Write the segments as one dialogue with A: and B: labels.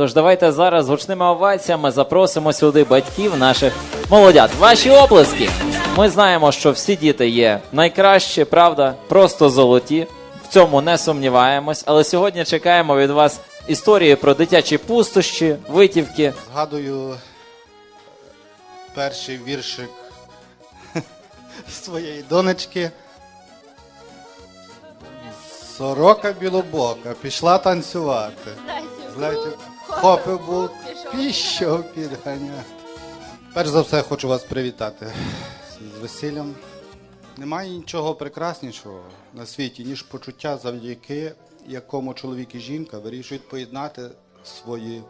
A: Тож давайте зараз гучними оваціями запросимо сюди батьків наших молодят. Ваші оплески! Ми знаємо, що всі діти є найкращі, правда, просто золоті. В цьому не сумніваємось. Але сьогодні чекаємо від вас історії про дитячі пустощі, витівки.
B: Згадую перший віршик своєї донечки. Сорока білобока пішла танцювати. Знаєте, хопив був, пішов підганяти. Перш за все хочу вас привітати з весіллям. Немає нічого прекраснішого на світі, ніж почуття, завдяки якому чоловік і жінка вирішують поєднати свої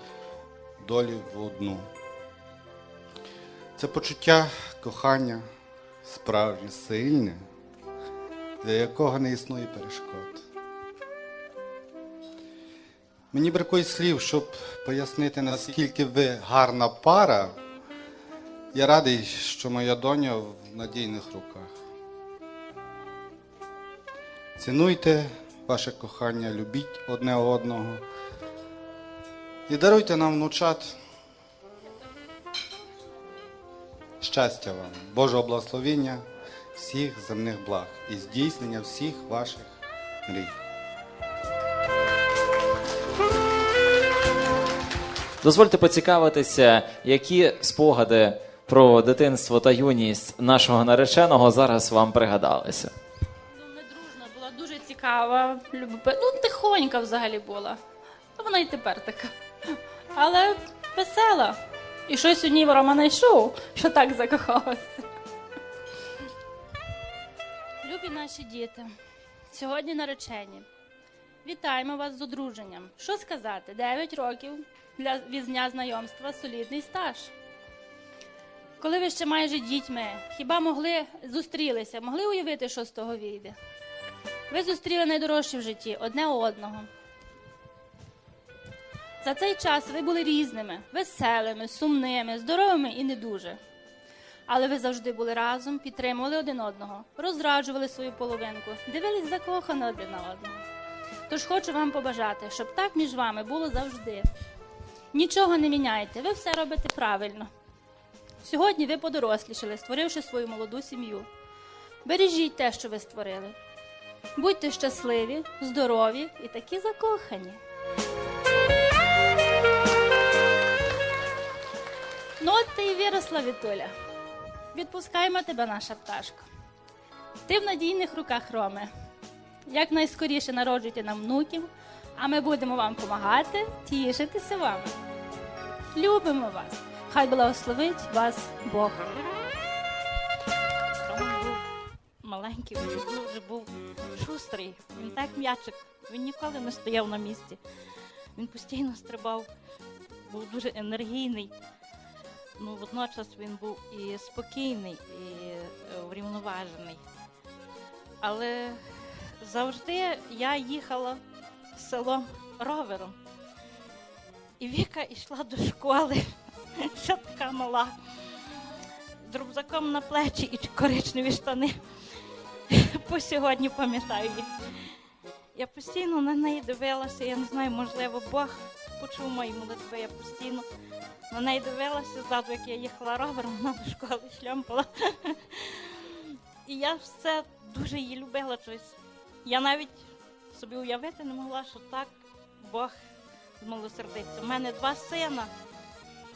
B: долі в одну. Це почуття кохання справжнє, сильне, для якого не існує перешкод. Мені бракує слів, щоб пояснити, наскільки ви гарна пара. Я радий, що моя доня в надійних руках. Цінуйте ваше кохання, любіть одне одного і даруйте нам внучат. Щастя вам, Божого благословення, всіх земних благ і здійснення всіх ваших мрій.
A: Дозвольте поцікавитися, які спогади про дитинство та юність нашого нареченого зараз вам пригадалися.
C: Ми дружна була дуже цікава, любопи... ну тихонька взагалі була. Ну, вона і тепер така. Але весела. І щось у ній Рома знайшов, що так закохалася. Любі наші діти, сьогодні наречені. Вітаємо вас з одруженням. Що сказати? 9 років для від дня знайомства солідний стаж. Коли ви ще майже дітьми, хіба могли зустрілися, могли уявити, що з того вийде? Ви зустріли найдорожче в житті одне одного. За цей час ви були різними, веселими, сумними, здоровими і не дуже. Але ви завжди були разом, підтримували один одного, розраджували свою половинку, дивились закохано один на одного. Тож хочу вам побажати, щоб так між вами було завжди. Нічого не міняйте, ви все робите правильно. Сьогодні ви подорослішали, створивши свою молоду сім'ю. Бережіть те, що ви створили. Будьте щасливі, здорові і такі закохані. Ну, от ти і виросла, Вітуля. Відпускаємо тебе, наша пташка. Ти в надійних руках Роми. Як найскоріше народжуйте нам внуків, а ми будемо вам допомагати, тішитися вами. Любимо вас. Хай благословить вас Бог.
D: Маленький, він дуже був шустрий. Він так м'ячик, він ніколи не стояв на місці. Він постійно стрибав, був дуже енергійний. Ну, водночас він був і спокійний, і е, врівноважений. Але завжди я їхала селом ровером. І Віка йшла до школи, ще така мала з рюкзаком на плечі і коричневі штани. По сьогодні пам'ятаю їх. Я постійно на неї дивилася, я не знаю, можливо, Бог почув мої молитви, я постійно на неї дивилася ззаду, як я їхала ровером, вона до школи шльомпала. І я все дуже її любила щось. Я навіть собі уявити не могла, що так Бог змилосердиться. У мене два сина.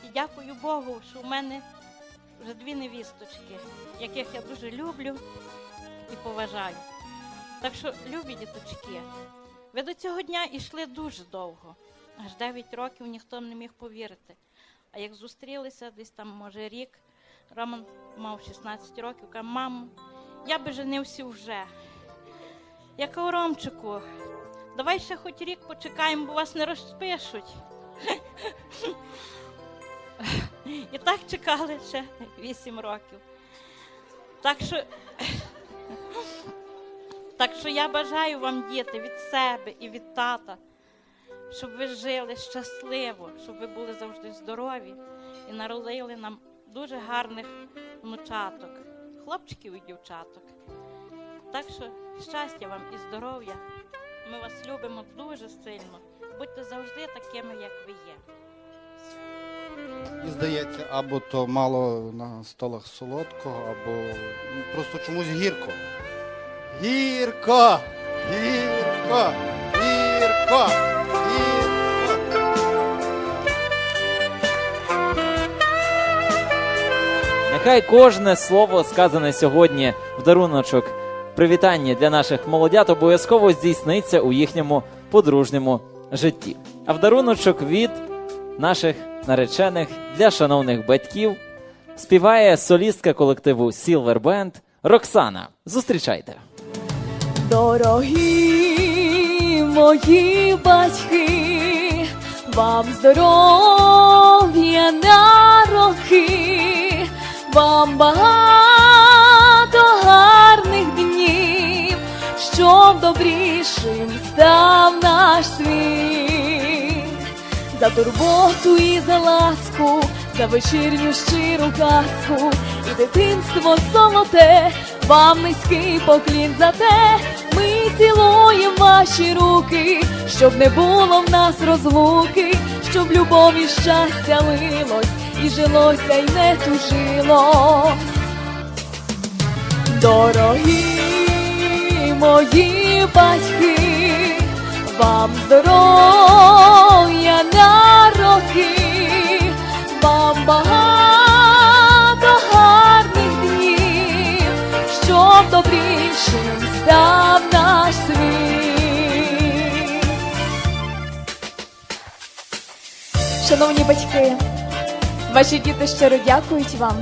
D: І дякую Богу, що в мене вже дві невісточки, яких я дуже люблю і поважаю. Так що, любі діточки, ви до цього дня йшли дуже довго, аж 9 років ніхто не міг повірити. А як зустрілися десь там, може, рік, Роман мав 16 років, каже, мамо, я би женився вже. Я кажу, Ромчику, давай ще хоч рік почекаємо, бо вас не розпишуть. І так чекали ще 8 років. Так що, так що я бажаю вам, діти, від себе і від тата, щоб ви жили щасливо, щоб ви були завжди здорові і народили нам дуже гарних внучаток, хлопчиків і дівчаток. Так що щастя вам і здоров'я. Ми вас любимо дуже сильно. Будьте завжди такими, як ви є.
B: Мені здається, або то мало на столах солодкого, або ну, просто чомусь гірко. Гірко! Гірко! Гірко! Гірко!
A: Нехай кожне слово, сказане сьогодні в даруночок привітання для наших молодят, обов'язково здійсниться у їхньому подружньому житті. А в даруночок від наших наречених для шановних батьків співає солістка колективу Silver Band Роксана. Зустрічайте!
E: Дорогі мої батьки, вам здоров'я на роки, вам багато щоб добрішим став наш світ. За турботу і за ласку, за вечірню щиру казку, і дитинство золоте, вам низький поклін за те, ми цілуємо ваші руки, щоб не було в нас розлуки, щоб любов і щастя лилось, і жилося, й не тужилось. Дорогі мої батьки, вам здоров'я на роки, вам багато гарних днів, щоб добрішим став наш світ. Шановні батьки, ваші діти щиро дякують вам,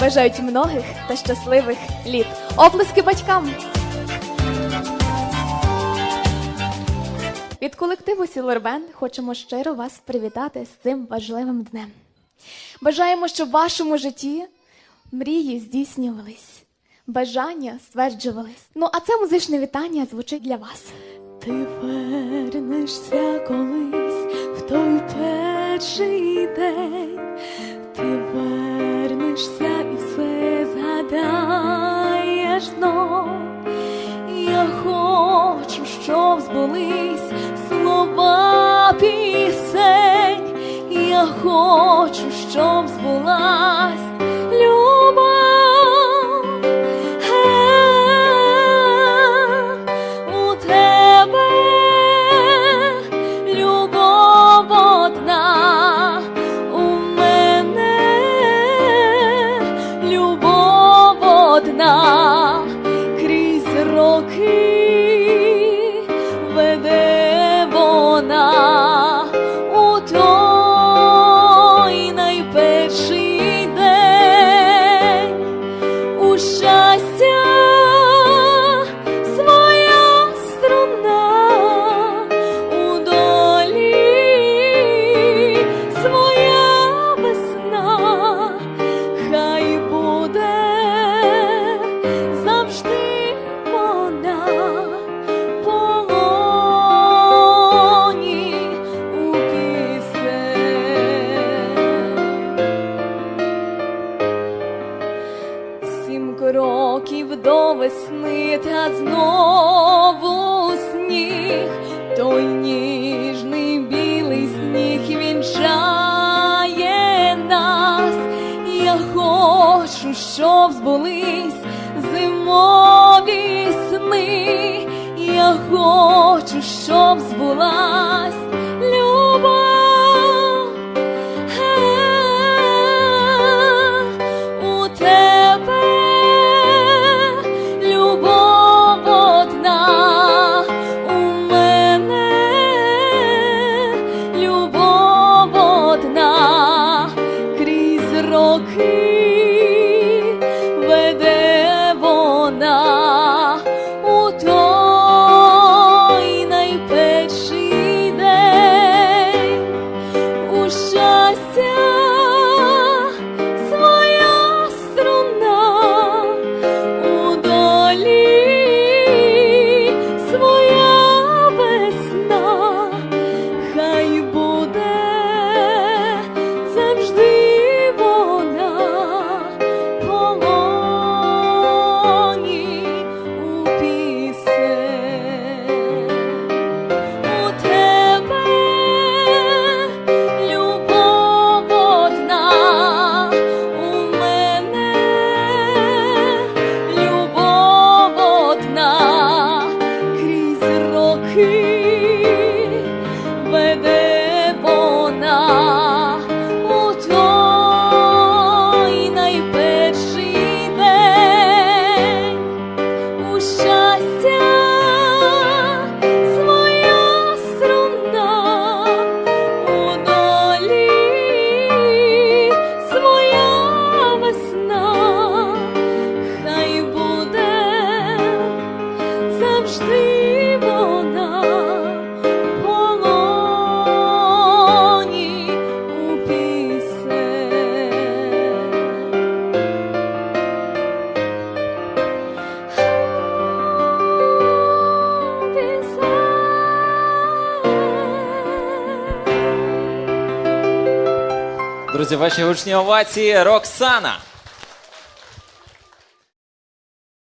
E: бажають многих та щасливих літ. Оплески батькам! Від колективу Сілвербенд хочемо щиро вас привітати з цим важливим днем. Бажаємо, щоб в вашому житті мрії здійснювались, бажання стверджувались. Ну, а це музичне вітання звучить для вас. Ти вернешся колись в той перший день, ти вернешся хочу, щоб збулась збулась
A: Друзі, ваші гучні овації Роксана.